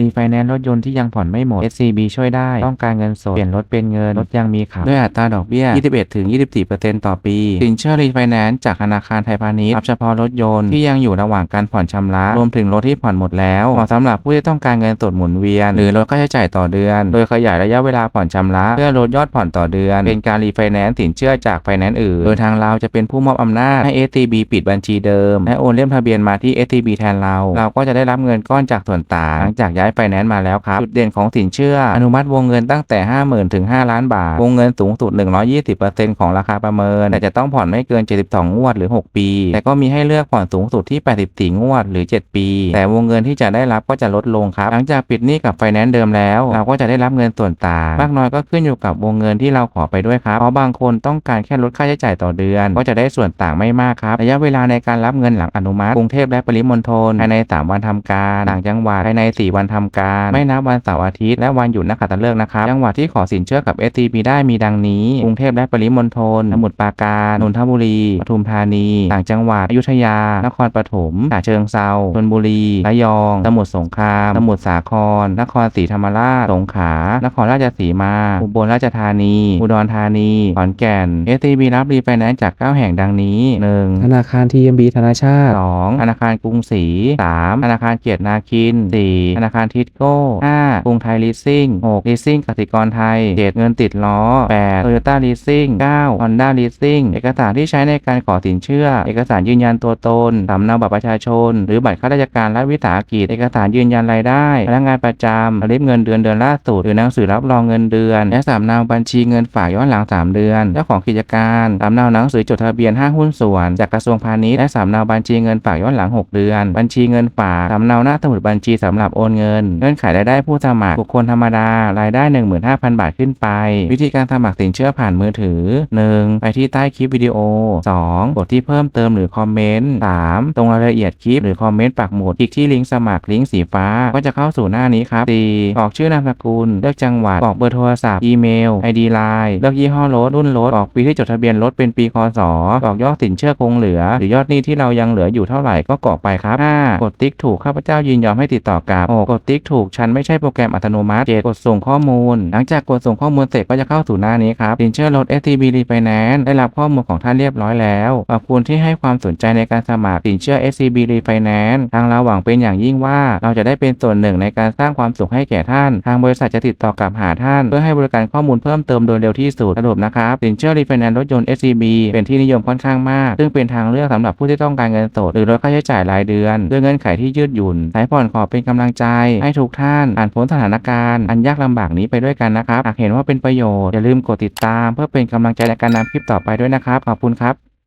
รีไฟแนนซ์รถยนต์ที่ยังผ่อนไม่หมด SCB ช่วยได้ ต้องการเงินสด เปลี่ยนรถเป็นเงิน รถยังมีขับด้วยอัตราดอกเบี้ย 21 ถึง 24%ต่อปี สินเชื่อรีไฟแนนซ์จากธนาคารไทยพาณิชย์รับเฉพาะรถยนต์ที่ยังอยู่ระหว่างการผ่อนชำระ รวมถึงรถที่ผ่อนหมดแล้วเหมาะสำหรับผู้ที่ต้องการเงินสดหมุนเวียน หรือลดค่าใช้จ่ายต่อเดือน โดยขยายระยะเวลาผ่อนชำระ เพื่อลดยอดผ่อนต่อเดือน เป็นการรีไฟแนนซ์สินเชื่อจากไฟแนนซ์อื่น โดยทางเราจะเป็นผู้มอบอำนาจให้ STB ปิดบัญชีเดิมและโอนเล่มทะเบียนมาที่ STB แทนเรา เราก็จะได้รับเงินก้อนจากส่วนต่างจากย้ายไฟแนนซ์มาแล้วครับ จุดเด่นของสินเชื่อ อนุมัติวงเงินตั้งแต่ 50,000ถึง 5 ล้านบาท วงเงินสูงสุด 120%ของราคาประเมิน แต่จะต้องผ่อนไม่เกิน 72 งวดหรือ 6 ปี แต่ก็มีให้เลือกผ่อนสูงสุดที่ 84 งวดหรือ 7 ปี แต่วงเงินที่จะได้รับก็จะลดลงครับ หลังจากปิดหนี้กับไฟแนนซ์เดิมแล้ว เราก็จะได้รับเงินส่วนต่างมากน้อยก็ขึ้นอยู่กับวงเงินที่เราขอไปด้วยครับ เพราะบางคนต้องการแค่ลดค่าใช้จ่ายต่อเดือน ก็จะได้ส่วนต่างไม่มากครับ ระยะเวลาในการรับเงินหลังอนุมัติ กรุงเทพและปริมณฑลภายใน 3 วันทำการ ต่างจังหวัดภายใน 4 วันทำการ ไม่นับวันเสาร์อาทิตย์และวันหยุดนักขัตฤกษ์นะครับจังหวัดที่ขอสินเชื่อกับ STB ได้มีดังนี้ กรุงเทพและปริมณฑลสมุทรปราการนนทบุรีปทุมธานี ต่างจังหวัดอยุธยา นครปฐมฉะเชิงเซาชลบุรี ระยอง สมุทรสงคราม สมุทรสาคร นครศรีธรรมราช สงขลา นครราชสีมา อุบลราชธานี อุดรธานี ขอนแก่น STB รับรีไฟแนนซ์จาก 9 แห่งดังนี้ 1. ธนาคาร TMB ธนาชาติ 2. ธนาคารกรุงศรี 3. ธนาคารเกียรตินาคิน 4. ธนาคารทิสโก้ 5. กรุงไทยลีสซิ่ง 6. ลีสซิ่งกสิกรไทย 7. เงินติดล้อ 8. โตโยต้าลีสซิ่ง 9. Honda ลีสซิ่งเอกสารที่ใช้ในการขอสินเชื่อ เอกสารยืนยันตัวตนสำเนาบัตรประชาชน หรือบัตรข้าราชการรัฐวิสาหกิจ เอกสารยืนยันรายได้ พนักงานประจำสลิปเงินเดือนเดือนล่าสุด หรือหนังสือรับรองเงินเดือน และสำเนาบัญชีเงินฝากย้อนหลัง 3 เดือนเจ้าของกิจการสำเนาหนังสือจดทะเบียนห้างหุ้นส่วน จากกระทรวงพาณิชย์และสำเนาบัญชีเงินฝากย้อนหลัง 6 เดือน บัญชีเงินฝากสำเนาหน้าสมุดบัญชีสำหรับโอนเงินเงื่อนไขรายได้ผู้สมัครบุคคลธรรมดารายได้ 15,000 บาทขึ้นไป วิธีการสมัครสินเชื่อผ่านมือถือ 1. ไปที่ใต้คลิปวิดีโอ 2. กดที่เพิ่มเติมหรือคอมเมนต์ 3. ตรงรายละเอียดคลิปหรือคอมเมนต์ปักหมุดคลิกที่ลิงก์สมัครลิงก์สีฟ้าก็จะเข้าสู่หน้านี้ครับ 4. กรอกชื่อนามสกุล เลือกจังหวัดกรอกเบอร์โทรศัพท์อีเมล ID ไลน์เลือกยี่ห้อรถรุ่นรถกรอกปีที่จดทะเบียนรถเป็นปีคศกรอกยอดสินเชื่อคงเหลือ หรือยอดหนี้ที่เรายังเหลืออยู่เท่าไหร่ก็กรอกไปครับ 5. กดติ๊กถูกข้าพเจ้ายินยอมให้ติดต่อกับ 6. กดดติ๊กถูกฉันไม่ใช่โปรแกรมอัตโนมัติ 7. กดส่งข้อมูล หลังจากกดส่งข้อมูลเสร็จก็จะเข้าสู่หน้านี้ครับสินเชื่อรถ STB Refinance ได้รับข้อมูลของท่านเรียบร้อยแล้วขอบคุณที่ให้ความสนใจในการสมัครสินเชื่อ SCB Refinance ทางเราหวังเป็นอย่างยิ่งว่า เราจะได้เป็นส่วนหนึ่งในการสร้างความสุขให้แก่ท่าน ทางบริษัทจะติดต่อกลับหาท่าน เพื่อให้บริการข้อมูลเพิ่มเติมโดยเร็วที่สุดสรุปนะครับสินเชื่อ Refinance รถยนต์ SCB เป็นที่นิยมค่อนข้างมาก ซึ่งเป็นทางเลือกสำหรับผู้ที่ต้องการเงินสดหรือลดค่าใช้จ่ายรายเดือนด้วยเงื่อนไขที่ยืดหยุ่นสายผ่อนขอเป็นกำลังใจให้ทุกท่านผ่านพ้นสถานการณ์ อันยากลำบากนี้ไปด้วยกันนะครับหากเห็นว่าเป็นประโยชน์อย่าลืมกดติดตาม เพื่อเป็นกำลังใจในการนำคลิปต่อไปด้วยนะครับ ขอบคุณครับ